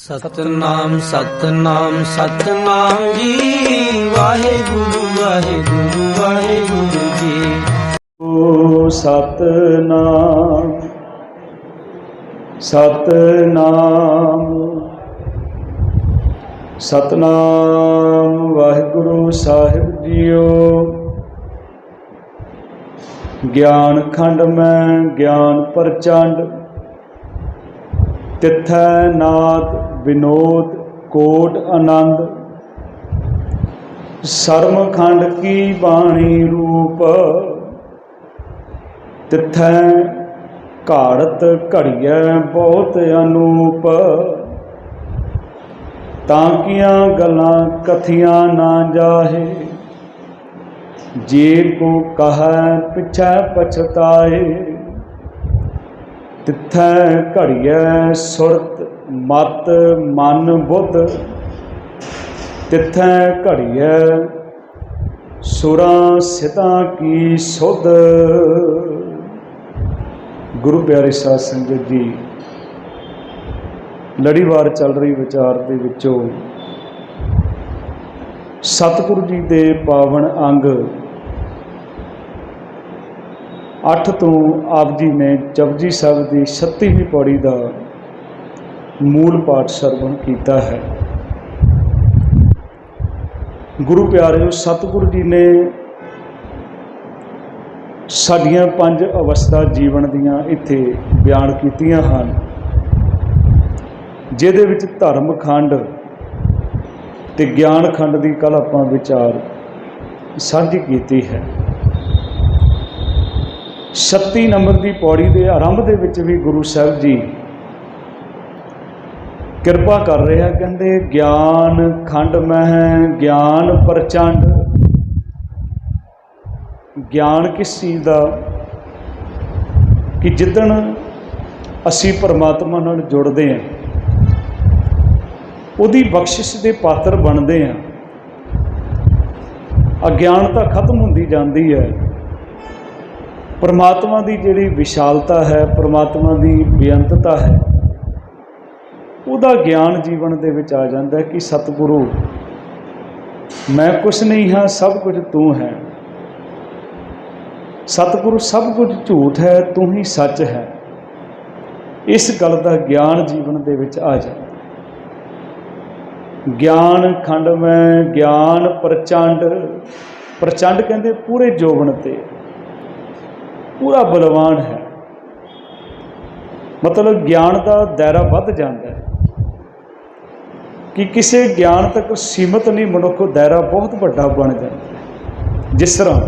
ਸਤਨਾਮ ਸਤਨਾਮ ਸਤਨਾਮ ਜੀ। ਵਾਹਿਗੁਰੂ ਵਾਹਿਗੁਰੂ ਵਾਹਿਗੁਰੂ ਜੀ। ਓ ਸਤਨਾਮ ਸਤਨਾਮ। ਸਤਨਾਮ ਵਾਹਿਗੁਰੂ ਸਾਹਿਬ ਜੀਓ। ਗਿਆਨ ਖੰਡ ਮੈਂ, ਗਿਆਨ ਪ੍ਰਚੰਡ। ਤਿਥੈ ਨਾਦ ਵਿਨੋਦ ਕੋਟ ਆਨੰਦ। ਸਰਮਖੰਡ ਕੀ ਬਾਣੀ ਰੂਪ? ਤਿਥੈ ਘਾੜਤ ਘੜੀਐ ਬਹੁਤ ਅਨੂਪ। ਤਾਂ ਕੀਆਂ ਗੱਲਾਂ ਕਥੀਆਂ ਨਾ ਜਾਹੇ? ਜੇ ਕੋ ਕਹੈ ਪਿਛੈ ਪਛਤਾਏ। ਤਿਥੈ ਘੜੀਐ ਸੁਰਤ, ਮਤ, ਮਨ, ਬੁੱਧ। ਤਿਥੈ ਘੜੀਐ ਸੁਰਾਂ, ਸਿਤਾਂ ਕੀ ਸੁਧ। ਗੁਰੂ ਪਿਆਰੇ ਸਾਧ ਸੰਗਤ ਜੀ, ਲੜੀਵਾਰ ਚੱਲ ਰਹੀ ਵਿਚਾਰ ਦੇ ਵਿੱਚੋਂ ਸਤਿਗੁਰੂ ਜੀ ਦੇ ਪਾਵਨ ਅੰਗ 8 ਤੋਂ ਆਪ ਜੀ ਨੇ ਜਪਜੀ ਸਾਹਿਬ ਦੀ 36ਵੀਂ ਪੌੜੀ ਦਾ ਮੂਲ ਪਾਠ ਸਰਵਣ ਕੀਤਾ ਹੈ। ਗੁਰੂ ਪਿਆਰਿਓ, ਸਤਿਗੁਰੂ ਜੀ ਨੇ ਸਾਡੀਆਂ ਪੰਜ ਅਵਸਥਾ ਜੀਵਨ ਦੀਆਂ ਇੱਥੇ ਬਿਆਨ ਕੀਤੀਆਂ ਹਨ, ਜਿਹਦੇ ਵਿੱਚ ਧਰਮ ਖੰਡ ਤੇ ਗਿਆਨ ਖੰਡ ਦੀ ਕੱਲ ਆਪਾਂ ਵਿਚਾਰ ਸਾਂਝੀ ਕੀਤੀ ਹੈ। 36 ਨੰਬਰ ਦੀ ਪੌੜੀ ਦੇ ਆਰੰਭ ਦੇ ਵਿੱਚ ਵੀ ਗੁਰੂ ਸਾਹਿਬ ਜੀ ਕਿਰਪਾ ਕਰ ਰਿਹਾ ਕਹਿੰਦੇ, ਗਿਆਨ ਖੰਡ ਮਹਿ, ਗਿਆਨ ਪ੍ਰਚੰਡ। ਗਿਆਨ ਕਿਸ ਚੀਜ਼ ਦਾ? ਕਿ ਜਿੱਦਣ ਅਸੀਂ ਪਰਮਾਤਮਾ ਨਾਲ ਜੁੜਦੇ ਹਾਂ, ਉਹਦੀ ਬਖਸ਼ਿਸ਼ ਦੇ ਪਾਤਰ ਬਣਦੇ ਹਾਂ, ਅਗਿਆਨਤਾ ਖਤਮ ਹੁੰਦੀ ਜਾਂਦੀ ਹੈ। ਪਰਮਾਤਮਾ ਦੀ ਜਿਹੜੀ ਵਿਸ਼ਾਲਤਾ ਹੈ, ਪਰਮਾਤਮਾ ਦੀ ਬੇਅੰਤਤਾ ਹੈ, ਉਹਦਾ ਗਿਆਨ ਜੀਵਨ ਦੇ ਵਿੱਚ ਆ ਜਾਂਦਾ ਕਿ ਸਤਿਗੁਰੂ, ਮੈਂ ਕੁਛ ਨਹੀਂ ਹਾਂ, ਸਭ ਕੁਝ ਤੂੰ ਹੈ। ਸਤਿਗੁਰੂ ਸਭ ਕੁਝ ਝੂਠ ਹੈ, ਤੂੰ ਹੀ ਸੱਚ ਹੈ। ਇਸ ਗੱਲ ਦਾ ਗਿਆਨ ਜੀਵਨ ਦੇ ਵਿੱਚ ਆ ਜਾਂਦਾ ਗਿਆਨ ਖੰਡ ਮੈਂ, ਗਿਆਨ ਪ੍ਰਚੰਡ ਪ੍ਰਚੰਡ ਕਹਿੰਦੇ ਪੂਰੇ ਜੋਬਨ ਤੇ। ਪੂਰਾ ਬਲਵਾਨ ਹੈ। ਮਤਲਬ ਗਿਆਨ ਦਾ ਦਾਇਰਾ ਵੱਧ ਜਾਂਦਾ ਹੈ। ਕਿ ਕਿਸੇ ਗਿਆਨ ਤੱਕ ਸੀਮਤ ਨਹੀਂ, ਮਨੁੱਖ ਦਾਇਰਾ ਬਹੁਤ ਵੱਡਾ ਬਣ ਜਾਂਦਾ ਹੈ। ਜਿਸ ਤਰ੍ਹਾਂ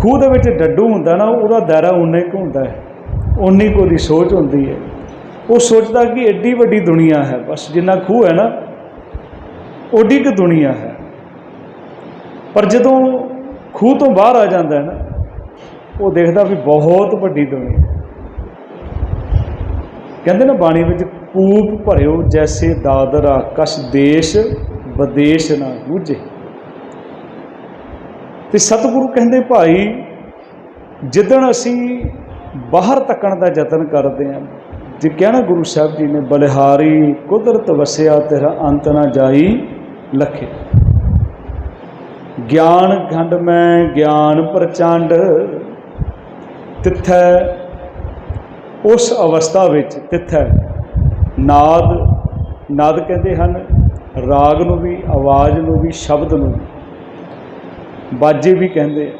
ਖੂਹ ਦੇ ਵਿੱਚ ਡੱਡੂ ਹੁੰਦਾ ਨਾ, ਉਹਦਾ ਦਾਇਰਾ ਉਨੇ ਕੁ ਹੁੰਦਾ ਹੈ। ਉਨੀ ਕੋ ਦੀ ਸੋਚ ਹੁੰਦੀ ਹੈ। ਉਹ ਸੋਚਦਾ ਕਿ ਐਡੀ ਵੱਡੀ ਦੁਨੀਆ ਹੈ, ਬਸ ਜਿੰਨਾ ਖੂਹ ਹੈ ਨਾ, ਓਡੀ ਕੁ ਦੁਨੀਆ ਹੈ। ਪਰ ਜਦੋਂ ਖੂਹ ਤੋਂ ਬਾਹਰ ਆ ਜਾਂਦਾ ਹੈ ਨਾ ਉਹ ਦੇਖਦਾ ਵੀ ਬਹੁਤ ਵੱਡੀ ਦੁਨੀਆ ਕਹਿੰਦੇ ਨਾ ਬਾਣੀ ਵਿੱਚ, ਕੂਪ ਭਰਿਓ ਜੈਸੇ ਦਾਦਰ ਆਕਸ਼ ਦੇਸ਼ ਵਿਦੇਸ਼ ਨਾ ਬੂਝੇ ਤੇ ਸਤਿਗੁਰੂ ਕਹਿੰਦੇ, ਭਾਈ, ਜਿੱਦਣ ਅਸੀਂ ਬਾਹਰ ਤੱਕਣ ਦਾ ਯਤਨ ਕਰਦੇ ਹਾਂ, ਜੇ ਕਹਿਣਾ ਗੁਰੂ ਸਾਹਿਬ ਜੀ ਨੇ, ਬਲਿਹਾਰੀ ਕੁਦਰਤ ਵਸਿਆ, ਤੇਰਾ ਅੰਤ ਨਾ ਜਾਈ ਲਖੇ। ਗਿਆਨ ਖੰਡ ਮੈਂ, ਗਿਆਨ ਪ੍ਰਚੰਡ ਤਿੱਥੈ, ਉਸ ਅਵਸਥਾ ਵਿੱਚ ਤਿੱਥੈ। ਨਾਦ ਨਾਦ ਕਹਿੰਦੇ ਹਨ, ਰਾਗ ਨੂੰ ਵੀ, ਆਵਾਜ਼ ਨੂੰ ਵੀ, ਸ਼ਬਦ ਨੂੰ ਬਾਜੇ ਵੀ ਕਹਿੰਦੇ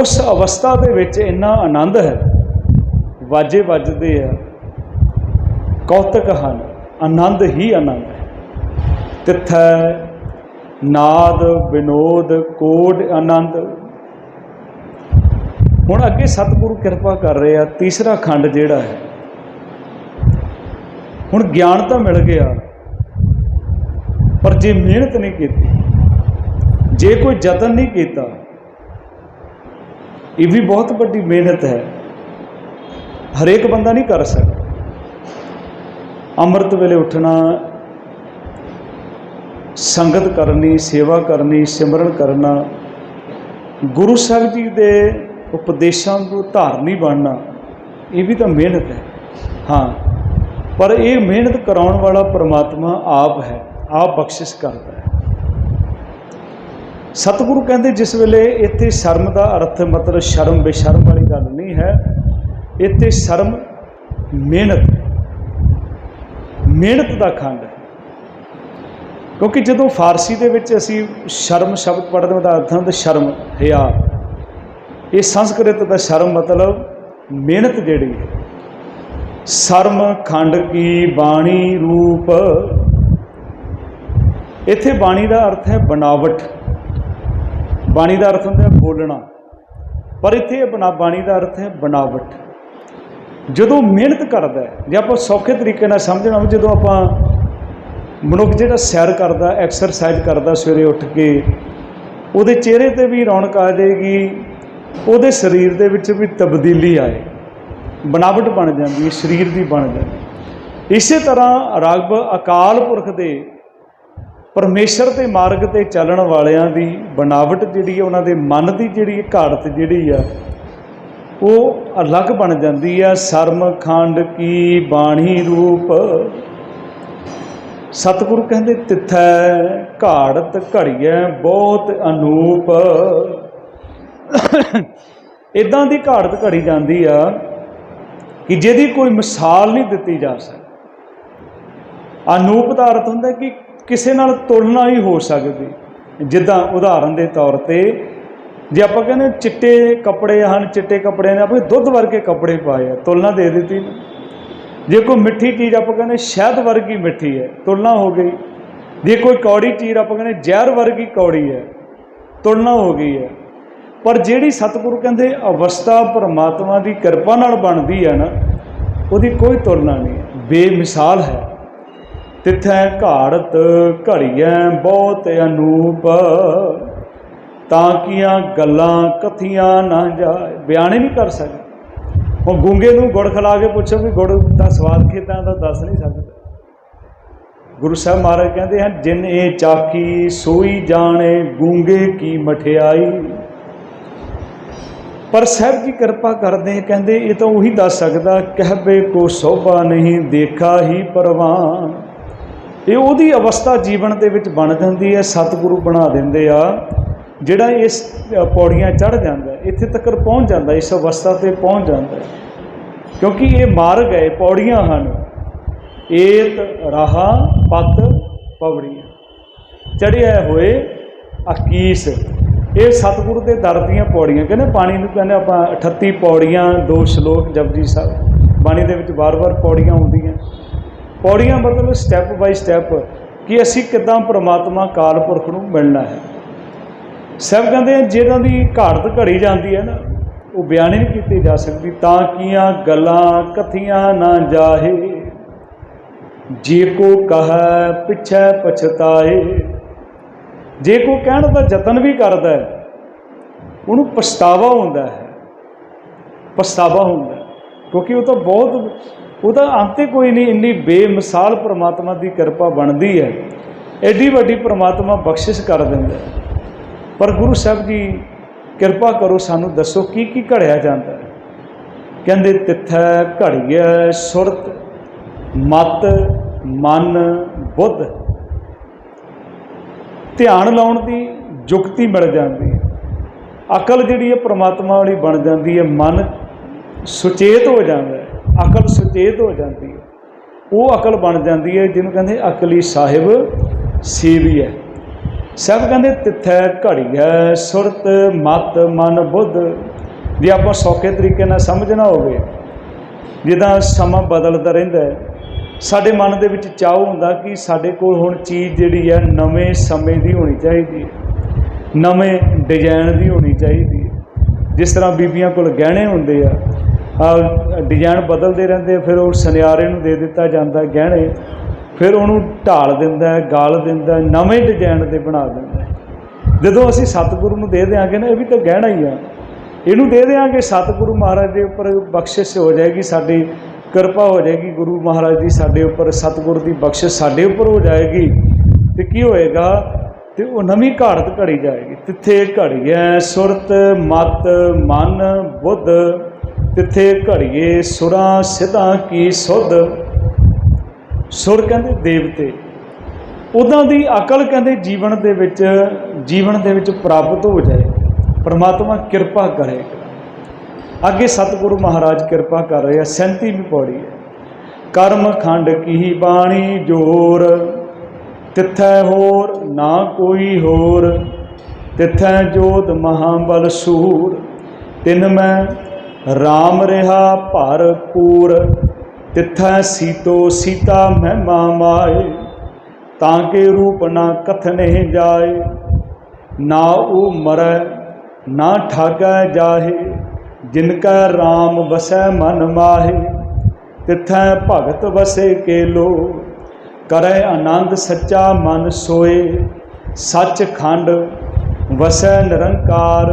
ਉਸ ਅਵਸਥਾ ਦੇ ਵਿੱਚ ਇੰਨਾ ਆਨੰਦ ਹੈ, ਵਾਜੇ ਵੱਜਦੇ ਆ। ਕੌਤਕ ਹਨ, ਆਨੰਦ ਹੀ ਆਨੰਦ ਹੈ। ਤਿੱਥੈ, ਨਾਦ, ਵਿਨੋਦ, ਕੋਡ ਆਨੰਦ। ਹੁਣ ਅੱਗੇ ਸਤਿਗੁਰੂ ਕਿਰਪਾ ਕਰ ਰਹੇ ਆ, ਤੀਸਰਾ ਖੰਡ ਜਿਹੜਾ ਹੈ। ਹੁਣ ਗਿਆਨ ਤਾਂ ਮਿਲ ਗਿਆ, ਪਰ ਜੇ ਮਿਹਨਤ ਨਹੀਂ ਕੀਤੀ, ਜੇ ਕੋਈ ਯਤਨ ਨਹੀਂ ਕੀਤਾ, ਇਹ ਵੀ ਬਹੁਤ ਵੱਡੀ ਮਿਹਨਤ ਹੈ। ਹਰੇਕ ਬੰਦਾ ਨਹੀਂ ਕਰ ਸਕਦਾ। ਅੰਮ੍ਰਿਤ ਵੇਲੇ ਉੱਠਣਾ, ਸੰਗਤ ਕਰਨੀ, ਸੇਵਾ ਕਰਨੀ, ਸਿਮਰਨ ਕਰਨਾ, ਗੁਰੂ ਸਾਹਿਬ ਜੀ ਦੇ ਉਪਦੇਸ਼ਾਂ ਨੂੰ ਧਾਰਨੀ ਬਣਨਾ, ਇਹ ਵੀ ਤਾਂ ਮਿਹਨਤ ਹੈ। ਹਾਂ, ਪਰ ਇਹ ਮਿਹਨਤ ਕਰਾਉਣ ਵਾਲਾ ਪ੍ਰਮਾਤਮਾ ਆਪ ਹੈ, ਆਪ ਬਖਸ਼ਿਸ਼ ਕਰਦਾ ਹੈ। ਸਤਿਗੁਰੂ ਕਹਿੰਦੇ ਜਿਸ ਵੇਲੇ ਇੱਥੇ ਸ਼ਰਮ ਦਾ ਅਰਥ ਮਤਲਬ ਸ਼ਰਮ ਬੇਸ਼ਰਮ ਵਾਲੀ ਗੱਲ ਨਹੀਂ ਹੈ, ਇੱਥੇ ਸ਼ਰਮ ਮਿਹਨਤ ਮਿਹਨਤ ਦਾ ਖੰਡ ਹੈ। ਕਿਉਂਕਿ ਜਦੋਂ ਫਾਰਸੀ ਦੇ ਵਿੱਚ ਅਸੀਂ ਸ਼ਰਮ ਸ਼ਬਦ ਪੜ੍ਹਦੇ ਹਾਂ ਤਾਂ ਅਰਥ ਹੁੰਦਾ ਸ਼ਰਮ ਹਿਆ ਇਹ ਸੰਸਕ੍ਰਿਤ ਦਾ ਸ਼ਰਮ ਮਤਲਬ ਮਿਹਨਤ ਜਿਹੜੀ ਹੈ। ਸ਼ਰਮ, ਖੰਡ ਕੀ ਬਾਣੀ ਰੂਪ। ਇੱਥੇ ਬਾਣੀ ਦਾ ਅਰਥ ਹੈ ਬਣਾਵਟ। ਬਾਣੀ ਦਾ ਅਰਥ ਹੁੰਦਾ ਹੈ ਬੋਲਣਾ। ਪਰ ਇੱਥੇ ਇਹ ਬਣਾ ਬਾਣੀ ਦਾ ਅਰਥ ਹੈ ਬਣਾਵਟ। ਜਦੋਂ ਮਿਹਨਤ ਕਰਦਾ ਹੈ, ਜੇ ਆਪਾਂ ਸੌਖੇ ਤਰੀਕੇ ਨਾਲ ਸਮਝਣਾ ਹੋਵੇ, ਜਦੋਂ ਆਪਾਂ ਮਨੁੱਖ ਜਿਹੜਾ ਸੈਰ ਕਰਦਾ, ਐਕਸਰਸਾਈਜ਼ ਕਰਦਾ ਸਵੇਰੇ ਉੱਠ ਕੇ, ਉਹਦੇ ਚਿਹਰੇ ਤੇ ਵੀ ਰੌਣਕ ਆ ਜਾਏਗੀ ਉਹਦੇ ਸਰੀਰ ਦੇ ਵਿੱਚ ਵੀ ਤਬਦੀਲੀ ਆਏ। ਬਣਾਵਟ ਬਣ ਜਾਂਦੀ ਹੈ, ਸਰੀਰ ਦੀ ਬਣ ਜਾਂਦੀ ਇਸੇ ਤਰ੍ਹਾਂ ਰੱਬ ਅਕਾਲ ਪੁਰਖ ਦੇ ਪਰਮੇਸ਼ਰ ਦੇ ਮਾਰਗ ਤੇ ਚੱਲਣ ਵਾਲਿਆਂ ਦੀ ਬਣਾਵਟ ਜਿਹੜੀ ਹੈ, ਉਹਨਾਂ ਦੇ ਮਨ ਦੀ ਜਿਹੜੀ ਘਾੜਤ ਜਿਹੜੀ ਆ, ਉਹ ਅਲੱਗ ਬਣ ਜਾਂਦੀ ਆ। ਸਰਮ, ਖੰਡ, ਕੀ, ਬਾਣੀ ਰੂਪ। ਸਤਿਗੁਰੂ ਕਹਿੰਦੇ ਤਿੱਥੈ ਘਾੜਤ ਘੜੀਐ, ਬਹੁਤ ਅਨੂਪ। ਇਦਾਂ ਦੀ ਘਾੜਤ ਘੜੀ ਜਾਂਦੀ ਆ ਕਿ ਜਿਹਦੀ ਕੋਈ ਮਿਸਾਲ ਨਹੀਂ ਦਿੱਤੀ ਜਾ ਸਕਦੀ। ਅਨੂਪ ਦਾ ਅਰਥ ਹੁੰਦਾ ਕਿ ਕਿਸੇ ਨਾਲ ਤੁਲਨਾ ਹੀ ਹੋ ਸਕਦੀ। ਜਿੱਦਾਂ ਉਦਾਹਰਨ ਦੇ ਤੌਰ ਤੇ ਜੇ ਆਪਾਂ ਕਹਿੰਦੇ ਚਿੱਟੇ ਕੱਪੜੇ ਹਨ, ਚਿੱਟੇ ਕੱਪੜਿਆਂ ਨੇ, ਆਪਾਂ ਦੁੱਧ ਵਰਗੇ ਕੱਪੜੇ ਪਾਏ ਆ, ਤੁਲਨਾ ਦੇ ਦਿੱਤੀ। ਨਾ। ਜੇ ਕੋਈ ਮਿੱਠੀ ਚੀਜ਼ ਆਪਾਂ ਕਹਿੰਦੇ ਸ਼ਹਿਦ ਵਰਗੀ ਮਿੱਠੀ ਹੈ, ਤੁਲਨਾ ਹੋ ਗਈ। ਜੇ ਕੋਈ ਕੌੜੀ ਚੀਜ਼ ਆਪਾਂ ਕਹਿੰਦੇ ਜ਼ਹਿਰ ਵਰਗੀ ਕੌੜੀ ਹੈ, ਤੁਲਨਾ ਹੋ ਗਈ ਹੈ। ਪਰ ਜਿਹੜੀ ਸਤਿਗੁਰੂ ਕਹਿੰਦੇ ਅਵਸਥਾ ਪਰਮਾਤਮਾ ਦੀ ਕਿਰਪਾ ਨਾਲ ਬਣਦੀ ਹੈ ਨਾ, ਉਹਦੀ ਕੋਈ ਤੁਲਨਾ ਨਹੀਂ ਬੇਮਿਸਾਲ ਹੈ। ਤਿੱਥੈ ਘਾੜਤ ਘੜੀਐ ਬਹੁਤ ਅਨੂਪ, ਤਾਂ ਕੀਆਂ ਗੱਲਾਂ ਕਥੀਆਂ ਨਾ ਜਾਏ। ਬਿਆਨ ਹੀ ਨਹੀਂ ਕਰ ਸਕਦੇ। ਹੁਣ ਗੂੰਗੇ ਨੂੰ ਗੁੜ ਖਿਲਾ ਕੇ ਪੁੱਛੋ ਵੀ ਗੁੜ ਦਾ ਸਵਾਦ ਕਿਦਾਂ ਦਾ, ਦੱਸ ਨਹੀਂ ਸਕਦਾ। ਗੁਰੂ ਸਾਹਿਬ ਮਹਾਰਾਜ ਕਹਿੰਦੇ ਹਨ, ਜਿਨ ਇਹ ਚਾਖੀ ਸੋਈ ਜਾਣੇ, ਗੂੰਗੇ ਕੀ ਮਠਿਆਈ। ਪਰ ਸਾਹਿਬ ਜੀ ਕਿਰਪਾ ਕਰਦੇ ਕਹਿੰਦੇ ਇਹ ਤਾਂ ਉਹੀ ਦੱਸ ਸਕਦਾ ਕਹਿਬੇ ਕੋ ਸੋਭਾ ਨਹੀਂ, ਦੇਖਾ ਹੀ ਪਰਵਾਨ। ਇਹ ਉਹਦੀ ਅਵਸਥਾ ਜੀਵਨ ਦੇ ਵਿੱਚ ਬਣ ਜਾਂਦੀ ਹੈ, ਸਤਿਗੁਰੂ ਬਣਾ ਦਿੰਦੇ ਆ, ਜਿਹੜਾ ਇਸ ਪੌੜੀਆਂ ਚੜ ਜਾਂਦਾ ਇੱਥੇ ਤੱਕ ਪਹੁੰਚ ਜਾਂਦਾ, ਇਸ ਅਵਸਥਾ ਤੇ ਪਹੁੰਚ ਜਾਂਦਾ ਕਿਉਂਕਿ ਇਹ ਮਾਰਗ ਹੈ ਪੌੜੀਆਂ ਹਨ। ਏਤ, ਰਾਹਾ, ਪਤ, ਪਵੜੀਆਂ। ਚੜਿਆ ਹੋਏ, ਅਕੀਸ। ਇਹ ਸਤਿਗੁਰੂ ਦੇ ਦਰ ਦੀਆਂ ਪੌੜੀਆਂ, ਕਹਿੰਦੇ ਪਾਣੀ ਨੂੰ ਕਹਿੰਦੇ ਆਪਾਂ 38 ਪੌੜੀਆਂ, ਦੋ ਸ਼ਲੋਕ ਜਪਜੀ ਸਾਹਿਬ, ਬਾਣੀ ਦੇ ਵਿੱਚ ਵਾਰ-ਵਾਰ ਪੌੜੀਆਂ ਆਉਂਦੀਆਂ। ਪੌੜੀਆਂ ਮਤਲਬ ਸਟੈਪ ਬਾਈ ਸਟੈਪ ਕਿ ਅਸੀਂ ਕਿੱਦਾਂ ਪ੍ਰਮਾਤਮਾ ਕਾਲ ਪੁਰਖ ਨੂੰ ਮਿਲਣਾ ਹੈ। ਸਭ ਕਹਿੰਦੇ ਜਿਹਨਾਂ ਦੀ ਘਾੜਤ ਘੜੀ ਜਾਂਦੀ ਹੈ ਨਾ, ਉਹ ਬਿਆਨ ਹੀ ਨਹੀਂ ਕੀਤੀ ਜਾ ਸਕਦੀ, ਤਾਂ ਕੀਆਂ ਗੱਲਾਂ ਕਥੀਆਂ ਨਾ ਜਾਹੇ, ਜੇ ਕੋ ਕਹੈ ਪਿਛੈ ਪਛਤਾਏ। ਜੇ ਕੋਈ ਕਹਿਣ ਦਾ ਯਤਨ ਵੀ ਕਰਦਾ ਹੈ, ਉਹਨੂੰ ਪਛਤਾਵਾ ਹੁੰਦਾ ਹੈ। ਪਛਤਾਵਾ ਹੁੰਦਾ ਕਿਉਂਕਿ ਉਹ ਤਾਂ ਬਹੁਤ ਉਹਦਾ ਅੰਤੇ ਕੋਈ ਨਹੀਂ, ਇੰਨੀ ਬੇਮਿਸਾਲ ਪ੍ਰਮਾਤਮਾ ਦੀ ਕਿਰਪਾ ਬਣਦੀ ਹੈ। ਐਡੀ ਵੱਡੀ ਪ੍ਰਮਾਤਮਾ ਬਖਸ਼ਿਸ਼ ਕਰ ਦਿੰਦਾ ਪਰ ਗੁਰੂ ਸਾਹਿਬ ਜੀ, ਕਿਰਪਾ ਕਰੋ ਸਾਨੂੰ ਦੱਸੋ ਕੀ ਕੀ ਘੜਿਆ ਜਾਂਦਾ ਹੈ। ਕਹਿੰਦੇ ਤਿੱਥੈ ਘੜੀਐ ਸੁਰਤ, ਮਤ, ਮਨ, ਬੁੱਧ। ਧਿਆਨ ਲਾਉਣ ਦੀ ਯੁਕਤੀ ਮਿਲ ਜਾਂਦੀ ਹੈ। ਅਕਲ ਜਿਹੜੀ ਹੈ ਪ੍ਰਮਾਤਮਾ ਵਾਲੀ ਬਣ ਜਾਂਦੀ ਹੈ, ਮਨ ਸੁਚੇਤ ਹੋ ਜਾਂਦਾ ਹੈ, ਅਕਲ ਸੁਚੇਤ ਹੋ ਜਾਂਦੀ ਹੈ। ਉਹ ਅਕਲ ਬਣ ਜਾਂਦੀ ਹੈ ਜਿਹਨੂੰ ਕਹਿੰਦੇ ਅਕਲੀ ਸਾਹਿਬ ਸੇਵੀ ਹੈ। ਸਭ ਕਹਿੰਦੇ ਤਿੱਥੈ ਹੈ, ਸੁਰਤ, ਮਤ, ਮਨ, ਬੁੱਧ। ਜੇ ਆਪਾਂ ਸੌਖੇ ਤਰੀਕੇ ਨਾਲ ਸਮਝਣਾ ਹੋਵੇ, ਜਿੱਦਾਂ ਸਮਾਂ ਬਦਲਦਾ ਰਹਿੰਦਾ ਹੈ ਸਾਡੇ ਮਨ ਦੇ ਵਿੱਚ ਚਾਹ ਹੁੰਦਾ ਕਿ ਸਾਡੇ ਕੋਲ ਹੁਣ ਚੀਜ਼ ਜਿਹੜੀ ਹੈ ਨਵੇਂ ਸਮੇਂ ਦੀ ਹੋਣੀ ਚਾਹੀਦੀ ਹੈ। ਨਵੇਂ ਡਿਜ਼ਾਈਨ ਦੀ ਹੋਣੀ ਚਾਹੀਦੀ ਹੈ। ਜਿਸ ਤਰ੍ਹਾਂ ਬੀਬੀਆਂ ਕੋਲ ਗਹਿਣੇ ਹੁੰਦੇ ਆ ਆ ਡਿਜ਼ਾਈਨ ਬਦਲਦੇ ਰਹਿੰਦੇ ਫਿਰ ਉਹ ਸੁਨਿਆਰੇ ਨੂੰ ਦੇ ਦਿੱਤਾ ਜਾਂਦਾ ਗਹਿਣੇ, ਫਿਰ ਉਹਨੂੰ ਢਾਲ ਦਿੰਦਾ, ਗਾਲ ਦਿੰਦਾ, ਨਵੇਂ ਡਿਜ਼ਾਈਨ ਦੇ ਬਣਾ ਦਿੰਦਾ। ਜਦੋਂ ਅਸੀਂ ਸਤਿਗੁਰੂ ਨੂੰ ਦੇ ਦਿਆਂਗੇ ਨਾ, ਇਹ ਵੀ ਤਾਂ ਗਹਿਣਾ ਹੀ ਆ। ਇਹਨੂੰ ਦੇ ਦਿਆਂਗੇ, ਸਤਿਗੁਰੂ ਮਹਾਰਾਜ ਦੇ ਉੱਪਰ ਬਖਸ਼ਿਸ਼ ਹੋ ਜਾਏਗੀ, ਸਾਡੀ ਕਿਰਪਾ ਹੋ ਜਾਏਗੀ ਗੁਰੂ ਮਹਾਰਾਜ ਦੀ ਸਾਡੇ ਉੱਪਰ, ਸਤਿਗੁਰ ਦੀ ਬਖਸ਼ਿਸ਼ ਸਾਡੇ ਉੱਪਰ ਹੋ ਜਾਏਗੀ। ਤੇ ਕੀ ਹੋਏਗਾ? ਤੇ ਉਹ ਨਵੀਂ ਘਾੜਤ ਘੜੀ ਜਾਏਗੀ। ਤਿੱਥੇ ਘੜੀਐ ਸੁਰਤ, ਮਤ, ਮਨ, ਬੁੱਧ। ਤਿੱਥੇ ਘੜੀਏ ਸੁਰਾਂ, ਸਿਧਾਂ ਕੀ ਸੁਧ। ਸੁਰ ਕਹਿੰਦੇ ਦੇਵਤੇ। ਉਦਾਂ ਦੀ ਅਕਲ ਕਹਿੰਦੇ ਜੀਵਨ ਦੇ ਵਿੱਚ, ਜੀਵਨ ਦੇ ਵਿੱਚ ਪ੍ਰਾਪਤ ਹੋ ਜਾਏ। ਪਰਮਾਤਮਾ ਕਿਰਪਾ ਕਰੇਗਾ ਅੱਗੇ ਸਤਿਗੁਰੂ ਮਹਾਰਾਜ ਕਿਰਪਾ ਕਰ ਰਹੇ ਆ 37ਵੀਂ ਪੌੜੀ ਹੈ। ਕਰਮ ਖੰਡ ਕੀ ਬਾਣੀ ਜੋਰ, ਤਿੱਥੈ ਹੋਰ ਨਾ ਕੋਈ ਹੋਰ, ਤਿੱਥੈ ਜੋਤ ਮਹਾਬਲ ਸੂਰ। ਤਿਨ ਮੈਂ RAM ਰਹਾ ਭਰਪੂਰ ਤਿੱਥੈ ਸੀਤੋ ਸੀਤਾ ਮਹਿਮਾ ਮਾਏ। ਤਾਂ ਕੇ ਰੂਪ ਨਾ ਕਥਨੇ ਜਾਏ, ਨਾ ਉਹ ਮਰੈ, ਨਾ ਠਾਗੈ ਜਾਹੇ। ਜਿਨ ਕੈ RAM ਵਸੈ ਮਨ ਮਾਹੇ, ਤਿਥੈ ਭਗਤ ਵਸੇ ਕੇ ਲੋ ਕਰੈ ਆਨੰਦ ਸੱਚਾ ਮਨ ਸੋਏ ਸੱਚ ਖੰਡ ਵਸੈ ਨਿਰੰਕਾਰ।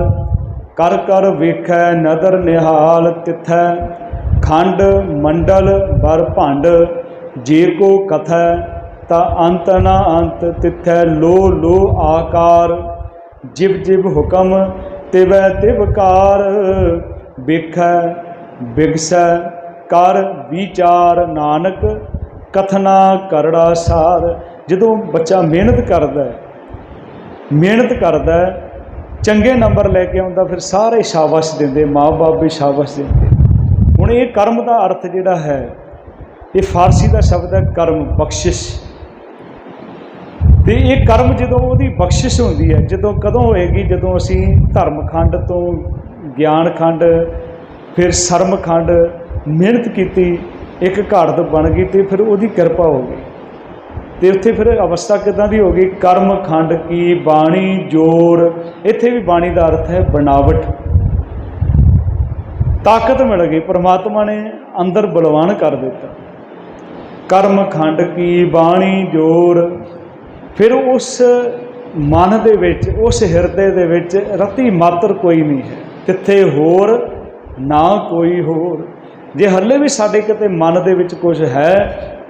ਕਰ ਕਰ ਵੇਖੈ ਨਦਰ ਨਿਹਾਲ, ਤਿਥੈ ਖੰਡ ਮੰਡਲ ਬਰ ਭੰਡ। ਜੇ ਕੋ ਕਥੈ ਤਾ ਅੰਤ ਨਾ ਅੰਤ, ਤਿਥੈ ਲੋ ਲੋ ਆਕਾਰ। ਜਿਵ ਜਿਵ ਹੁਕਮ ਤਿਵੈ ਤਿਵਕਾਰ ਵੇਖੈ ਵਿਗਸੈ ਕਰ ਵਿਚਾਰ ਨਾਨਕ ਕਥਨਾ ਕਰੜਾ ਸਾਰ। ਜਦੋਂ ਬੱਚਾ ਮਿਹਨਤ ਕਰਦਾ ਹੈ ਮਿਹਨਤ ਕਰਦਾ ਹੈ, ਚੰਗੇ ਨੰਬਰ ਲੈ ਕੇ ਆਉਂਦਾ ਫਿਰ ਸਾਰੇ ਸ਼ਾਬਾਸ਼ ਦਿੰਦੇ ਮਾਪੇ ਵੀ ਸ਼ਾਬਾਸ਼ ਦਿੰਦੇ। ਹੁਣ ਇਹ ਕਰਮ ਦਾ ਅਰਥ ਜਿਹੜਾ ਹੈ ਇਹ ਫਾਰਸੀ ਦਾ ਸ਼ਬਦ ਹੈ ਕਰਮ ਬਖਸ਼ਿਸ਼। ਤੇ ਇਹ ਕਰਮ ਜਦੋਂ ਉਹਦੀ ਬਖਸ਼ਿਸ਼ ਹੁੰਦੀ ਹੈ ਜਦੋਂ ਕਦੋਂ ਹੋਏਗੀ? ਜਦੋਂ ਅਸੀਂ ਧਰਮ ਖੰਡ ਤੋਂ ਗਿਆਨ ਖੰਡ, ਫਿਰ ਸ਼ਰਮ ਖੰਡ, ਮਿਹਨਤ ਕੀਤੀ, ਇੱਕ ਘਾੜਤ ਬਣ ਗਈ ਤੇ ਫਿਰ ਉਹਦੀ ਕਿਰਪਾ ਹੋ ਗਈ। ਤੇ ਉੱਥੇ ਫਿਰ ਅਵਸਥਾ ਕਿਦਾਂ ਦੀ ਹੋ ਗਈ? ਕਰਮ ਖੰਡ ਕੀ ਬਾਣੀ ਜੋਰ? ਇੱਥੇ ਵੀ ਬਾਣੀ ਦਾ ਅਰਥ ਹੈ ਬਣਾਵਟ। ਤਾਕਤ ਮਿਲ ਗਈ, ਪ੍ਰਮਾਤਮਾ ਨੇ ਅੰਦਰ ਬਲਵਾਨ ਕਰ ਦਿੱਤਾ। ਕਰਮ ਖੰਡ ਕੀ ਬਾਣੀ ਜੋਰ? ਫਿਰ ਉਸ ਮਨ ਦੇ ਵਿੱਚ, ਉਸ ਹਿਰਦੇ ਦੇ ਵਿੱਚ ਰਤੀ ਮਾਤਰ ਕੋਈ ਨਹੀਂ ਹੈ। ਕਿੱਥੇ ਹੋਰ, ਨਾ ਕੋਈ ਹੋਰ। ਜੇ ਹੱਲੇ ਵੀ ਸਾਡੇ ਕਿਤੇ ਮਨ ਦੇ ਵਿੱਚ ਕੁਝ ਹੈ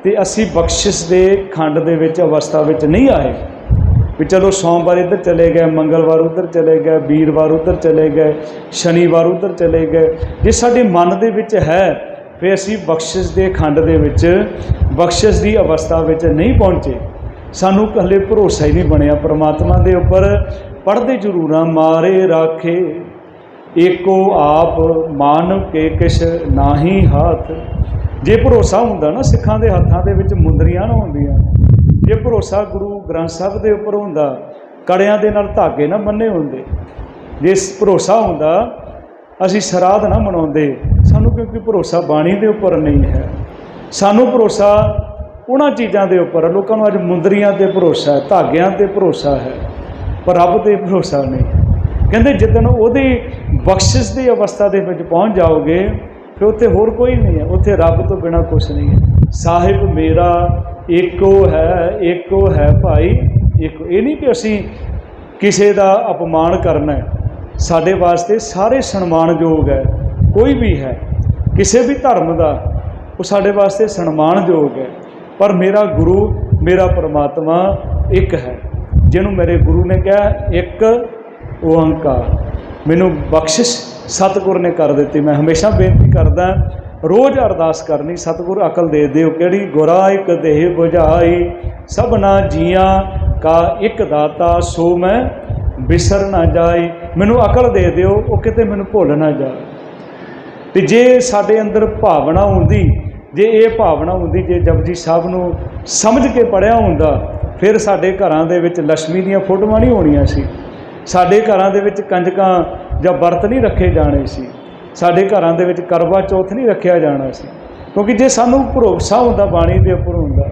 ਤੇ ਅਸੀਂ ਬਖਸ਼ਿਸ਼ ਦੇ ਖੰਡ ਦੇ ਵਿੱਚ, ਅਵਸਥਾ ਵਿੱਚ ਨਹੀਂ ਆਏ। ਵੀ ਚਲੋ ਸੋਮਵਾਰ ਇੱਧਰ ਚਲੇ ਗਏ, ਮੰਗਲਵਾਰ ਉੱਧਰ ਚਲੇ ਗਏ, ਵੀਰਵਾਰ ਉੱਧਰ ਚਲੇ ਗਏ, ਸ਼ਨੀਵਾਰ ਉੱਧਰ ਚਲੇ ਗਏ। ਜੇ ਸਾਡੇ ਮਨ ਦੇ ਵਿੱਚ ਹੈ, ਫਿਰ ਅਸੀਂ ਬਖਸ਼ਿਸ਼ ਦੇ ਖੰਡ ਦੇ ਵਿੱਚ, ਬਖਸ਼ਿਸ਼ ਦੀ ਅਵਸਥਾ ਵਿੱਚ ਨਹੀਂ ਪਹੁੰਚੇ। ਸਾਨੂੰ ਹਲੇ ਭਰੋਸਾ ਹੀ ਨਹੀਂ ਬਣਿਆ ਪ੍ਰਮਾਤਮਾ ਦੇ ਉੱਪਰ। ਪੜਦੇ ਜ਼ਰੂਰਾਂ, ਮਾਰੇ ਰਾਖੇ। ਏਕੋ ਆਪ ਮਾਨਵ ਕੇ ਕਿਛ ਨਾਹੀ ਹਾਥ। ਜੇ ਭਰੋਸਾ ਹੁੰਦਾ ਨਾ ਸਿੱਖਾਂ ਦੇ ਹੱਥਾਂ ਦੇ ਵਿੱਚ ਮੁੰਦਰੀਆਂ ਨਾ ਹੁੰਦੀਆਂ, ਜੇ ਭਰੋਸਾ ਗੁਰੂ ਗ੍ਰੰਥ ਸਾਹਿਬ ਦੇ ਉੱਪਰ ਹੁੰਦਾ, ਕੜਿਆਂ ਦੇ ਨਾਲ ਧਾਗੇ ਨਾ ਬੰਨੇ ਹੁੰਦੇ, ਜੇ ਭਰੋਸਾ ਹੁੰਦਾ, ਅਸੀਂ ਸ਼ਰਾਧ ਨਾ ਮਨਾਉਂਦੇ, ਸਾਨੂੰ ਕਿਉਂਕਿ ਭਰੋਸਾ ਬਾਣੀ ਦੇ ਉੱਪਰ ਨਹੀਂ ਹੈ। ਸਾਨੂੰ ਭਰੋਸਾ ਉਹਨਾਂ ਚੀਜ਼ਾਂ ਦੇ ਉੱਪਰ, ਲੋਕਾਂ ਨੂੰ ਅੱਜ ਮੁੰਦਰੀਆਂ ਤੇ ਭਰੋਸਾ ਹੈ, ਧਾਗਿਆਂ ਤੇ ਭਰੋਸਾ ਹੈ, ਪਰ ਰੱਬ ਤੇ ਭਰੋਸਾ ਨਹੀਂ। ਕਹਿੰਦੇ ਜਿੱਦਣ ਉਹਦੀ ਬਖਸ਼ਿਸ਼ ਦੀ ਅਵਸਥਾ ਦੇ ਵਿੱਚ ਪਹੁੰਚ ਜਾਓਗੇ, ਫਿਰ ਉੱਥੇ ਹੋਰ ਕੋਈ ਨਹੀਂ ਹੈ, ਉੱਥੇ ਰੱਬ ਤੋਂ ਬਿਨਾ ਕੁਝ ਨਹੀਂ ਹੈ। ਸਾਹਿਬ ਮੇਰਾ ਏਕੋ ਹੈ ਏਕੋ ਹੈ ਭਾਈ, ਇੱਕ ਇਹ ਨਹੀਂ ਕਿ ਅਸੀਂ ਕਿਸੇ ਦਾ ਅਪਮਾਨ ਕਰਨਾ ਹੈ। ਸਾਡੇ ਵਾਸਤੇ ਸਾਰੇ ਸਨਮਾਨਯੋਗ ਹੈ, ਕੋਈ ਵੀ ਹੈ, ਕਿਸੇ ਵੀ ਧਰਮ ਦਾ, ਉਹ ਸਾਡੇ ਵਾਸਤੇ ਸਨਮਾਨਯੋਗ ਹੈ। ਪਰ ਮੇਰਾ ਗੁਰੂ, ਮੇਰਾ ਪਰਮਾਤਮਾ ਇੱਕ ਹੈ, ਜਿਹਨੂੰ ਮੇਰੇ ਗੁਰੂ ਨੇ ਕਿਹਾ, ਇੱਕ ਓੰਕਾਰ। ਮੈਨੂੰ ਬਖਸ਼ਿਸ਼ ਸਤਿਗੁਰ ਨੇ ਕਰ ਦਿੱਤੀ। ਮੈਂ ਹਮੇਸ਼ਾ ਬੇਨਤੀ ਕਰਦਾ ਰੋਜ਼ ਅਰਦਾਸ ਕਰਨੀ, ਸਤਿਗੁਰ ਅਕਲ ਦੇ ਦਿਓ। ਕਿਹੜੀ ਗੁਰਾ ਇੱਕ ਦੇਹ ਬੁਝਾਈ ਸਭ ਨਾ ਜੀਆਂ ਕਾ ਇੱਕ ਦਾਤਾ, ਸੋ ਮੈਂ ਬਿਸਰ ਨਾ ਜਾਈ। ਮੈਨੂੰ ਅਕਲ ਦੇ ਦਿਓ, ਉਹ ਕਿਤੇ ਮੈਨੂੰ ਭੁੱਲ ਨਾ ਜਾ ਤੇ ਜੇ ਸਾਡੇ ਅੰਦਰ ਭਾਵਨਾ ਹੁੰਦੀ, ਜੇ ਇਹ ਭਾਵਨਾ ਹੁੰਦੀ, ਜੇ ਜਪਜੀ ਸਾਹਿਬ ਨੂੰ ਸਮਝ ਕੇ ਪੜਿਆ ਹੁੰਦਾ, ਫਿਰ ਸਾਡੇ ਘਰਾਂ ਦੇ ਵਿੱਚ ਲక్ష్ਮੀ ਦੀਆਂ ਫੋਟੋਆਂ ਨਹੀਂ ਹੋਣੀਆਂ ਸੀ। ਸਾਡੇ ਘਰਾਂ ਦੇ ਵਿੱਚ ਕੰਜਕਾਂ ਜਾਂ ਵਰਤ ਨਹੀਂ ਰੱਖੇ ਜਾਣੇ ਸੀ। ਸਾਡੇ ਘਰਾਂ ਦੇ ਵਿੱਚ ਕਰਵਾ ਚੌਥ ਨਹੀਂ ਰੱਖਿਆ ਜਾਣਾ ਸੀ। ਕਿਉਂਕਿ ਜੇ ਸਾਨੂੰ ਭਰੋਸਾ ਹੁੰਦਾ, ਬਾਣੀ ਦੇ ਉੱਪਰ ਹੁੰਦਾ,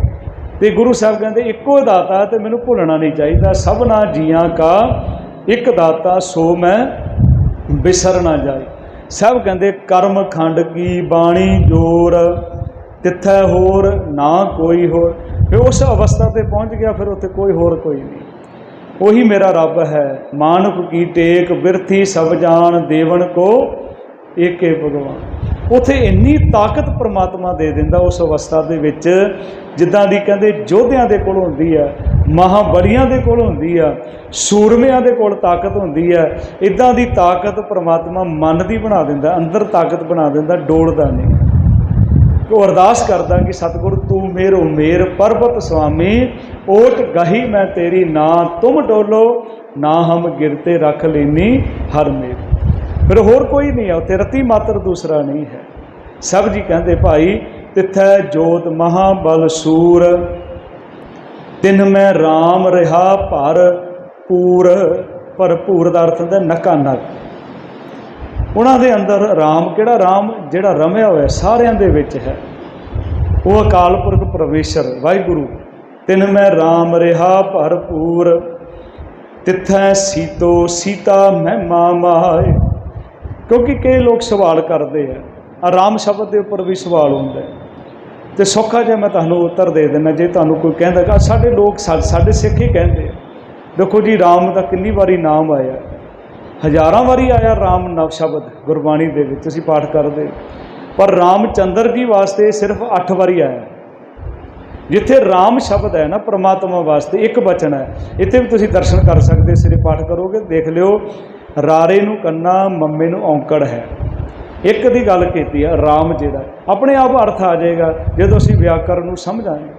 ਤੇ ਗੁਰੂ ਸਾਹਿਬ ਕਹਿੰਦੇ, ਇੱਕੋ ਦਾਤਾ ਤੇ ਮੈਨੂੰ ਭੁੱਲਣਾ ਨਹੀਂ ਚਾਹੀਦਾ। ਸਭਨਾ ਜੀਆਂ ਕਾ ਇੱਕ ਦਾਤਾ, ਸੋ ਮੈਂ ਬਿਸਰ ਨਾ ਜਾਏ। ਸਭ ਕਹਿੰਦੇ, ਕਰਮ ਖੰਡ ਕੀ ਬਾਣੀ ਜੋਰ, ਤਿੱਥੈ ਹੋਰ ਨਾ ਕੋਈ ਹੋਰ। ਫਿਰ ਉਸ ਅਵਸਥਾ ਤੇ ਪਹੁੰਚ ਗਿਆ, ਫਿਰ ਉੱਥੇ ਕੋਈ ਹੋਰ ਕੋਈ ਨਹੀਂ। ਉਹੀ ਮੇਰਾ ਰੱਬ ਹੈ। ਮਾਨੁਖ ਕੀ ਟੇਕ ਬਿਰਥੀ ਸਭ ਜਾਣ ਦੇਵਨ ਕੋ ਏਕੇ ਭਗਵਾਨ। ਉਥੇ ਇੰਨੀ ਤਾਕਤ ਪ੍ਰਮਾਤਮਾ ਦੇ ਦਿੰਦਾ ਉਸ ਅਵਸਥਾ ਦੇ ਵਿੱਚ, ਜਿੱਦਾਂ ਦੀ ਕਹਿੰਦੇ ਯੋਧਿਆਂ ਦੇ ਕੋਲ ਹੁੰਦੀ ਆ, ਮਹਾਬਲੀਆਂ ਦੇ ਕੋਲ ਹੁੰਦੀ ਆ, ਸੂਰਮਿਆਂ ਦੇ ਕੋਲ ਤਾਕਤ ਹੁੰਦੀ ਹੈ ਇਦਾਂ ਦੀ ਤਾਕਤ ਪ੍ਰਮਾਤਮਾ ਮਨ ਦੀ ਬਣਾ ਦਿੰਦਾ, ਅੰਦਰ ਤਾਕਤ ਬਣਾ ਦਿੰਦਾ, ਡੋਲਦਾ ਨਹੀਂ। ਉਹ ਅਰਦਾਸ ਕਰਦਾ ਕਿ ਸਤਿਗੁਰ ਤੂੰ ਮੇਰੋ ਮੇਰ, ਪਰਬਤ ਸੁਆਮੀ ਓਟ ਗਹੀ ਮੈਂ ਤੇਰੀ, ਨਾ ਤੁਮ ਡੋਲੋ, ਨਾ ਹਮ ਗਿਰਤੇ ਰੱਖ ਲੈਨੀ ਹਰ ਮੇਰ ਫਿਰ ਹੋਰ ਕੋਈ ਨਹੀਂ ਹੈ ਉੱਥੇ ਰਤੀ ਮਾਤਰ ਦੂਸਰਾ ਨਹੀਂ ਹੈ। ਸਭ ਜੀ ਕਹਿੰਦੇ, ਭਾਈ, ਤਿੱਥੈ ਜੋਤ ਮਹਾਬਲ ਸੂਰ, ਤਿਨ ਮੈਂ RAM ਰਿਹਾ ਭਰ ਪੂਰ। ਭਰਪੂਰ ਦਾ ਅਰਥ ਹੁੰਦਾ ਨਕਾ ਨਕ ਉਹਨਾਂ ਦੇ ਅੰਦਰ RAM ਕਿਹੜਾ RAM ਜਿਹੜਾ ਰਮਿਆ ਹੋਇਆ ਸਾਰਿਆਂ ਦੇ ਵਿੱਚ ਹੈ। ਉਹ ਅਕਾਲ ਪੁਰਖ ਪਰਮੇਸ਼ਰ, ਵਾਹਿਗੁਰੂ। ਤਿਨ ਮੈਂ RAM ਰਿਹਾ ਭਰਪੂਰ। ਤਿੱਥੈ ਸੀਤੋ ਸੀਤਾ ਮਹਿਮਾ ਮਾਏ। ਕਿਉਂਕਿ ਕਈ ਲੋਕ ਸਵਾਲ ਕਰਦੇ ਆ। ਆਰਾਮ ਸ਼ਬਦ ਦੇ ਉੱਪਰ ਵੀ ਸਵਾਲ ਹੁੰਦਾ ਹੈ। ਤੇ ਸੌਖਾ ਜਿਹਾ ਮੈਂ ਤੁਹਾਨੂੰ ਉੱਤਰ ਦੇ ਦਿੰਦਾ, ਜੇ ਤੁਹਾਨੂੰ ਕੋਈ ਕਹਿੰਦਾ ਕਿ ਸਾਡੇ ਲੋਕ ਸਾਡੇ ਸਿੱਖ ਹੀ ਕਹਿੰਦੇ ਆ। ਦੇਖੋ ਜੀ RAM ਦਾ ਕਿੰਨੀ ਵਾਰੀ ਨਾਮ ਆਇਆ। ਹਜ਼ਾਰਾਂ ਵਾਰੀ ਆਇਆ RAM ਨਵ ਸ਼ਬਦ ਗੁਰਬਾਣੀ ਦੇ ਵਿੱਚ ਅਸੀਂ ਪਾਠ ਕਰਦੇ। ਪਰ ਰਾਮ ਚੰਦਰ ਜੀ ਵਾਸਤੇ ਸਿਰਫ 8 ਵਾਰੀ ਆਇਆ। ਜਿੱਥੇ RAM ਸ਼ਬਦ ਹੈ ਨਾ, ਪ੍ਰਮਾਤਮਾ ਵਾਸਤੇ ਇੱਕ ਬਚਨ ਹੈ, ਇੱਥੇ ਵੀ ਤੁਸੀਂ ਦਰਸ਼ਨ ਕਰ ਸਕਦੇ, ਸਿਰੇ ਪਾਠ ਕਰੋਗੇ, ਦੇਖ ਲਿਓ, ਰਾਰੇ ਨੂੰ ਕੰਨਾ, ਮੰਮੇ ਨੂੰ ਔਂਕੜ ਹੈ। ਇੱਕ ਦੀ ਗੱਲ ਕੀਤੀ ਆ RAM ਜਿਹੜਾ ਆਪਣੇ ਆਪ ਅਰਥ ਆ ਜਾਏਗਾ, ਜਦੋਂ ਅਸੀਂ ਵਿਆਕਰਨ ਨੂੰ ਸਮਝਾਂਗੇ।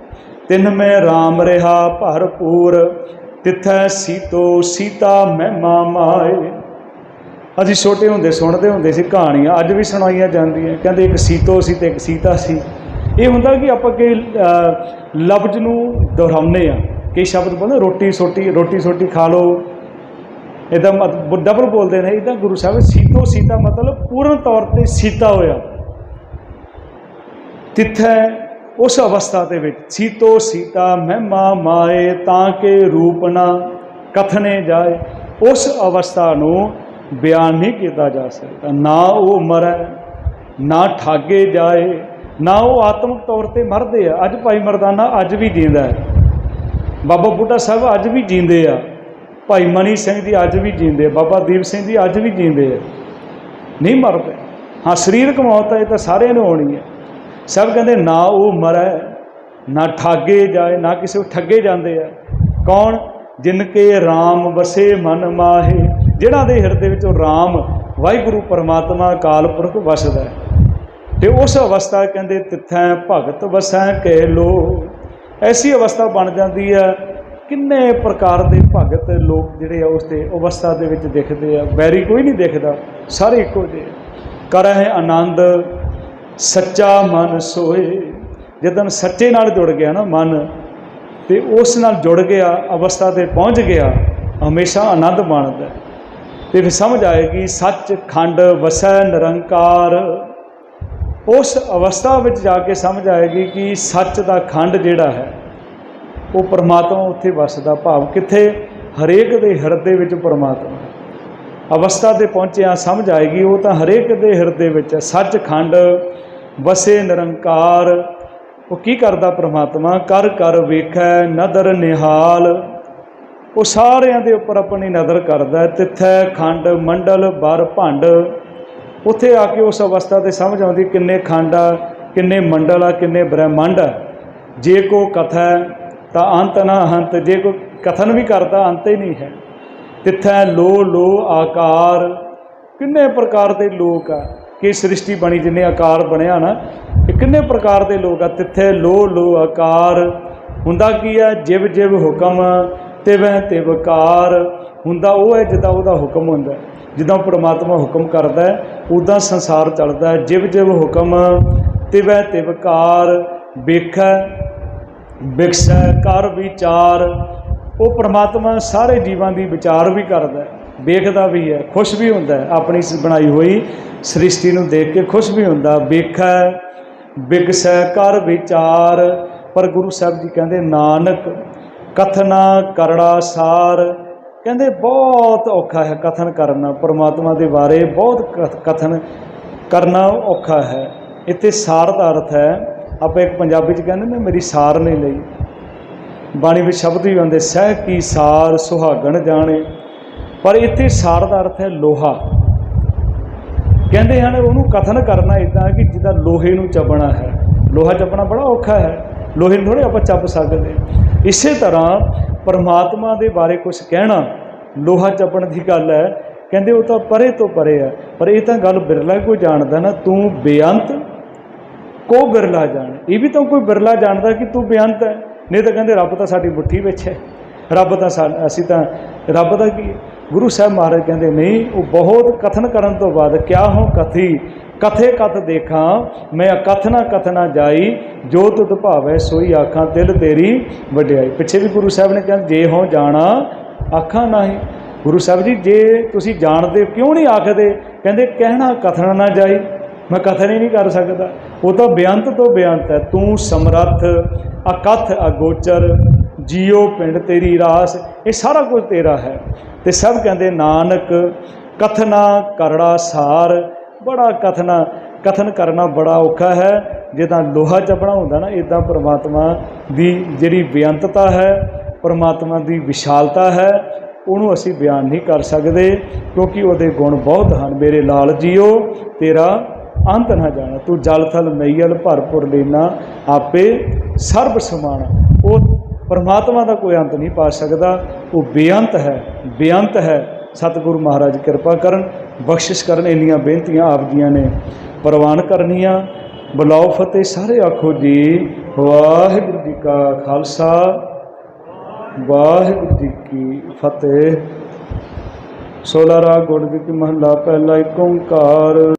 ਤਿੰਨ ਮੈਂ RAM ਰਹਾ, ਭਰਪੂਰ, ਤਿੱਥੈ ਸੀਤੋ, ਸੀਤਾ ਮਹਿਮਾ ਮਾਏ। ਅਸੀਂ ਛੋਟੇ ਹੁੰਦੇ, ਸੁਣਦੇ ਹੁੰਦੇ ਸੀ ਕਹਾਣੀਆਂ, ਅੱਜ ਵੀ ਸੁਣਾਈਆਂ ਜਾਂਦੀਆਂ। ਕਹਿੰਦੇ ਇੱਕ ਸੀਤੋ ਸੀ ਤੇ ਇੱਕ ਸੀਤਾ ਸੀ। ਇਹ ਹੁੰਦਾ ਕਿ ਆਪਾਂ ਕਿ ਲਫ਼ਜ਼ ਨੂੰ ਦੁਹਰਾਉਂਦੇ ਆ ਕਈ ਸ਼ਬਦ ਬੋਲਦੇ ਰੋਟੀ ਸੋਟੀ ਰੋਟੀ ਸੋਟੀ ਖਾ ਲਓ। ਇਹਦਾ ਮਤਲਬ ਡਬਲ ਬੋਲਦੇ ਨੇ। ਇਹਦਾ ਗੁਰੂ ਸਾਹਿਬ ਸੀਤੋ ਸੀਤਾ ਮਤਲਬ ਪੂਰਨ ਤੌਰ ਤੇ ਸੀਤਾ ਹੋਇਆ। ਤਿੱਥੈ ਉਸ ਅਵਸਥਾ ਦੇ ਵਿੱਚ, ਸੀਤੋ ਸੀਤਾ ਮਹਿਮਾ ਮਾਏ ਤਾਂ ਕਿ ਰੂਪ ਨਾ ਕਥਨੇ ਜਾਏ। ਉਸ ਅਵਸਥਾ ਨੂੰ ਬਿਆਨ ਨਹੀਂ ਕੀਤਾ ਜਾ ਸਕਦਾ। ਨਾ ਉਹ ਮਰੈ, ਨਾ ਠਾਗੇ ਜਾਏ। ਨਾ ਉਹ ਆਤਮਿਕ ਤੌਰ ਤੇ ਮਰਦੇ ਆ। ਅੱਜ ਭਾਈ ਮਰਦਾਨਾ ਅੱਜ ਵੀ ਜਿੰਦਾ ਹੈ। ਬਾਬਾ ਬੁੱਢਾ ਸਾਹਿਬ ਅੱਜ ਵੀ ਜਿੰਦੇ ਆ। ਭਾਈ ਮਨੀ ਸਿੰਘ ਜੀ ਅੱਜ ਵੀ ਜਿੰਦੇ ਆ। ਬਾਬਾ ਦੀਪ ਸਿੰਘ ਜੀ ਅੱਜ ਵੀ ਜਿੰਦੇ ਆ। ਨਹੀਂ ਮਰਦੇ। ਹਾਂ, ਸਰੀਰਕ ਮੌਤ ਹੈ ਇਹ ਤਾਂ ਸਾਰਿਆਂ ਨੂੰ ਹੋਣੀ ਹੈ ਸਭ ਕਹਿੰਦੇ ਨਾ ਉਹ ਮਰੈ, ਨਾ ਠਾਗੇ ਜਾਏ, ਨਾ ਕਿਸੇ ਠੱਗੇ ਜਾਂਦੇ ਆ। ਕੌਣ? ਜਿਨ ਕੇ RAM ਵਸੇ ਮਨ ਮਾਹੇ। ਜਿਹੜਾ ਦੇ ਹਿਰਦੇ ਵਿੱਚ ਉਹ RAM ਵਾਹਿਗੁਰੂ ਪਰਮਾਤਮਾ ਅਕਾਲ ਪੁਰਖ ਵਸਦਾ ਹੈ। ਤੇ ਉਸ ਅਵਸਥਾ ਕਹਿੰਦੇ ਤਿੱਥੈ ਭਗਤ ਵਸੈ ਕਹਿ ਲੋ। ਐਸੀ ਅਵਸਥਾ ਬਣ ਜਾਂਦੀ ਹੈ ਕਿੰਨੇ ਪ੍ਰਕਾਰ ਦੇ ਭਗਤ ਲੋਕ ਜਿਹੜੇ ਆ ਉਸ ਤੇ ਅਵਸਥਾ ਦੇ ਵਿੱਚ ਦਿਖਦੇ ਆ। ਵੈਰੀ ਕੋਈ ਨਹੀਂ ਦਿਖਦਾ, ਸਾਰੇ ਇੱਕੋ ਜਿਹੇ। ਕਰਹਿ ਆਨੰਦ, ਸੱਚਾ ਮਨ ਸੋਏ। ਜਦੋਂ ਸੱਚੇ ਨਾਲ ਜੁੜ ਗਿਆ ਨਾ ਮਨ, ਤੇ ਉਸ ਨਾਲ ਜੁੜ ਗਿਆ, ਅਵਸਥਾ ਤੇ ਪਹੁੰਚ ਗਿਆ, ਹਮੇਸ਼ਾ ਆਨੰਦ ਮਾਣਦਾ ਤੇ ਫਿਰ ਸਮਝ ਆਏਗੀ, ਸੱਚ ਖੰਡ ਵਸੈ ਨਿਰੰਕਾਰ। ਉਸ ਅਵਸਥਾ ਵਿੱਚ ਜਾ ਕੇ ਸਮਝ ਆਏਗੀ ਕਿ ਸੱਚ ਦਾ ਖੰਡ ਜਿਹੜਾ ਹੈ, ਉਹ ਪਰਮਾਤਮਾ ਉੱਥੇ ਵਸਦਾ। ਭਾਵ ਕਿੱਥੇ? ਹਰੇਕ ਦੇ ਹਿਰਦੇ ਵਿੱਚ ਪਰਮਾਤਮਾ। ਅਵਸਥਾ ਤੇ ਪਹੁੰਚਿਆ ਸਮਝ ਆਏਗੀ, ਉਹ ਤਾਂ ਹਰੇਕ ਦੇ ਹਿਰਦੇ ਵਿੱਚ ਹੈ। ਸੱਚਖੰਡ ਵਸੇ ਨਿਰੰਕਾਰ। ਉਹ ਕੀ ਕਰਦਾ ਪ੍ਰਮਾਤਮਾ? ਕਰ ਕਰ ਵੇਖੈ ਨਦਰ ਨਿਹਾਲ। ਉਹ ਸਾਰਿਆਂ ਦੇ ਉੱਪਰ ਆਪਣੀ ਨਜ਼ਰ ਕਰਦਾ ਹੈ। ਤਿੱਥੈ ਖੰਡ ਮੰਡਲ ਬਰ ਭੰਡ। ਉੱਥੇ ਆ ਕੇ ਉਸ ਅਵਸਥਾ ਤੇ ਸਮਝ ਆਉਂਦੀ ਕਿੰਨੇ ਖੰਡ ਆ, ਕਿੰਨੇ ਮੰਡਲ ਆ, ਕਿੰਨੇ ਬ੍ਰਹਿਮੰਡ ਆ। ਜੇ ਕੋ ਕਥਾ ਤਾਂ ਅੰਤ ਨਾ ਹੰਤ ਜੇ ਕੋ ਕਥਨ ਵੀ ਕਰਦਾ, ਅੰਤ ਹੀ ਨਹੀਂ ਹੈ। ਤਿੱਥੈ ਲੋ ਲੋ ਆਕਾਰ। ਕਿੰਨੇ ਪ੍ਰਕਾਰ ਦੇ ਲੋਕ ਆ, ਕਿ ਸ੍ਰਿਸ਼ਟੀ ਬਣੀ, ਜਿੰਨੇ ਆਕਾਰ ਬਣਿਆ ਨਾ ਇਹ ਕਿੰਨੇ ਪ੍ਰਕਾਰ ਦੇ ਲੋਕ ਆ, ਤਿੱਥੇ ਲੋ ਲੋ ਆਕਾਰ। ਹੁੰਦਾ ਕੀ ਆ, ਜਿਵ ਜਿਵ ਹੁਕਮ, ਤਿਵੈ ਤਿਵਕਾਰ ਹੁੰਦਾ ਉਹ ਹੈ ਜਿੱਦਾਂ ਉਹਦਾ ਹੁਕਮ ਹੁੰਦਾ। ਜਿੱਦਾਂ ਪ੍ਰਮਾਤਮਾ ਹੁਕਮ ਕਰਦਾ ਉਦਾਂ ਸੰਸਾਰ ਚੱਲਦਾ ਜਿਵ ਜਿਵ ਹੁਕਮ ਤਿਵੈ ਤਿਵਕਾਰ ਵੇਖੈ, ਵਿਕਸੈ ਕਰ ਵਿਚਾਰ। ਉਹ ਪ੍ਰਮਾਤਮਾ ਸਾਰੇ ਜੀਵਾਂ ਦੀ ਵਿਚਾਰ ਵੀ ਕਰਦਾ ਹੈ। ਵੇਖਦਾ ਵੀ ਹੈ, ਖੁਸ਼ ਵੀ ਹੁੰਦਾ ਹੈ। ਆਪਣੀ ਬਣਾਈ ਹੋਈ ਸ੍ਰਿਸ਼ਟੀ ਨੂੰ ਦੇਖ ਕੇ ਖੁਸ਼ ਵੀ ਹੁੰਦਾ ਵੇਖੈ, ਵਿਕਸੈ ਕਰ ਵਿਚਾਰ। ਪਰ ਗੁਰੂ ਸਾਹਿਬ ਜੀ ਕਹਿੰਦੇ, ਨਾਨਕ ਕਥਨਾ ਕਰੜਾ ਸਾਰ। ਕਹਿੰਦੇ ਬਹੁਤ ਔਖਾ ਹੈ ਕਥਨ ਕਰਨਾ, ਪਰਮਾਤਮਾ ਦੇ ਬਾਰੇ ਬਹੁਤ ਕਥ- ਕਥਨ ਕਰਨਾ ਔਖਾ ਹੈ। ਇੱਥੇ ਸਾਰ ਦਾ ਅਰਥ ਹੈ, ਆਪਾਂ ਇੱਕ ਪੰਜਾਬੀ ਚ ਕਹਿੰਦੇ ਨੇ, ਮੇਰੀ ਸਾਰ ਨਹੀਂ ਲਈ। ਬਾਣੀ ਵਿੱਚ ਸ਼ਬਦ ਵੀ ਆਉਂਦੇ, ਸਹਿ ਕੀ ਸਾਰ ਸੁਹਾਗਣ ਜਾਣੇ। ਪਰ ਇੱਥੇ ਸਾਰ ਦਾ ਅਰਥ ਹੈ ਲੋਹਾ। ਕਹਿੰਦੇ ਹਨ, ਉਹਨੂੰ ਕਥਨ ਕਰਨਾ ਇਦਾਂ ਕਿ ਜਿੱਦਾਂ ਲੋਹੇ ਨੂੰ ਚੱਬਣਾ ਹੈ। ਲੋਹਾ ਚੱਬਣਾ ਬੜਾ ਔਖਾ ਹੈ। ਲੋਹੇ ਨੂੰ ਥੋੜੇ ਆਪਾਂ ਚੱਬ ਸਕਦੇ ਇਸੇ ਤਰ੍ਹਾਂ ਪਰਮਾਤਮਾ ਦੇ ਬਾਰੇ ਕੁਝ ਕਹਿਣਾ ਲੋਹਾ ਚੱਪਣ ਦੀ ਗੱਲ ਹੈ। ਕਹਿੰਦੇ ਉਹ ਤਾਂ ਪਰੇ ਤੋਂ ਪਰੇ ਹੈ, ਪਰ ਇਹ ਤਾਂ ਗੱਲ ਬਿਰਲਾ ਕੋਈ ਜਾਣਦਾ ਨਾ, ਤੂੰ ਬੇਅੰਤ ਕੋ ਬਿਰਲਾ ਜਾਣ? ਇਹ ਵੀ ਤਾਂ ਕੋਈ ਬਿਰਲਾ ਜਾਣਦਾ ਕਿ ਤੂੰ ਬੇਅੰਤ ਹੈ। ਨਹੀਂ ਤਾਂ ਕਹਿੰਦੇ ਰੱਬ ਤਾਂ ਸਾਡੀ ਮੁੱਠੀ ਵਿੱਚ ਹੈ। ਰੱਬ ਤਾਂ ਸਾ- ਅਸੀਂ ਤਾਂ, ਰੱਬ ਦਾ ਕੀ ਗੁਰੂ ਸਾਹਿਬ ਮਹਾਰਾਜ ਕਹਿੰਦੇ ਨਹੀਂ ਉਹ ਬਹੁਤ ਕਥਨ ਕਰਨ ਤੋਂ ਬਾਅਦ ਕਿਆ ਹੋ ਕਥੀ? ਕਥੇ ਕਥ ਦੇਖਾਂ ਮੈਂ ਕਥਨਾ ਕਥਨਾ ਜਾਈ ਜੋ ਤੁਧ ਭਾਵੈ ਸੋਈ ਆਖਾਂ ਤਿਲ ਤੇਰੀ ਵਡਿਆਈ। ਪਿੱਛੇ ਵੀ ਗੁਰੂ ਸਾਹਿਬ ਨੇ ਕਿਹਾ ਜੇ ਹੋ ਜਾਣਾ ਆਖਾਂ ਨਹੀਂ। ਗੁਰੂ ਸਾਹਿਬ ਜੀ ਜੇ ਤੁਸੀਂ ਜਾਣਦੇ ਹੋ, ਕਿਉਂ ਨਹੀਂ ਆਖਦੇ? ਕਹਿੰਦੇ ਕਹਿਣਾ ਕਥਨ ਨਾ ਜਾਈ। ਮੈਂ ਕਥਨ ਹੀ ਨਹੀਂ ਕਰ ਸਕਦਾ। ਉਹ ਤਾਂ ਬੇਅੰਤ ਤੋਂ ਬੇਅੰਤ ਹੈ। ਤੂੰ ਸਮਰੱਥ ਅਕਥ ਅਗੋਚਰ ਜੀਓ ਪਿੰਡ ਤੇਰੀ ਰਾਸ, ਇਹ ਸਾਰਾ ਕੁਝ ਤੇਰਾ ਹੈ। ਤੇ ਸਭ ਕਹਿੰਦੇ, ਨਾਨਕ, ਕਥਨਾ ਕਰੜਾ ਸਾਰ। ਬੜਾ ਕਥਨਾ, ਕਥਨ ਕਰਨਾ ਬੜਾ ਔਖਾ ਹੈ। ਜਿੱਦਾਂ ਲੋਹਾ ਚੱਪਣਾ ਹੁੰਦਾ ਨਾ ਇਦਾਂ ਪ੍ਰਮਾਤਮਾ ਦੀ ਜਿਹੜੀ ਬੇਅੰਤਤਾ ਹੈ, ਪ੍ਰਮਾਤਮਾ ਦੀ ਵਿਸ਼ਾਲਤਾ ਹੈ, ਉਹਨੂੰ ਅਸੀਂ ਬਿਆਨ ਨਹੀਂ ਕਰ ਸਕਦੇ, ਕਿਉਂਕਿ ਉਹਦੇ ਗੁਣ ਬਹੁਤ ਹਨ। ਮੇਰੇ ਲਾਲ ਜੀਓ, ਤੇਰਾ ਅੰਤ ਨਾ ਜਾਣਾ। ਤੂੰ ਜਲ ਥਲ ਮਈਲ ਭਰਪੁਰ ਲੈਣਾ ਆਪੇ ਸਰਬ ਸਮਾਣਾ। ਉਹ ਪਰਮਾਤਮਾ ਦਾ ਕੋਈ ਅੰਤ ਨਹੀਂ ਪਾ ਸਕਦਾ। ਉਹ ਬੇਅੰਤ ਹੈ ਬੇਅੰਤ ਹੈ। ਸਤਿਗੁਰੂ ਮਹਾਰਾਜ ਕਿਰਪਾ ਕਰਨ, ਬਖਸ਼ਿਸ਼ ਕਰਨ ਇੰਨੀਆਂ ਬੇਨਤੀਆਂ ਆਪ ਦੀਆਂ ਨੇ। ਪ੍ਰਵਾਨ ਕਰਨੀਆਂ। ਬੁਲਾਓ ਫਤਿਹ ਸਾਰੇ ਆਖੋ ਜੀ। ਵਾਹਿਗੁਰੂ ਜੀ ਕਾ ਖਾਲਸਾ। ਵਾਹਿਗੁਰੂ ਜੀ ਕੀ ਫਤਿਹ। ਸੋਲਾਰਾ ਗੁਰਦਿੱਤ ਮਹੱਲਾ ਪਹਿਲਾ ਏਕ ਓੰਕਾਰ।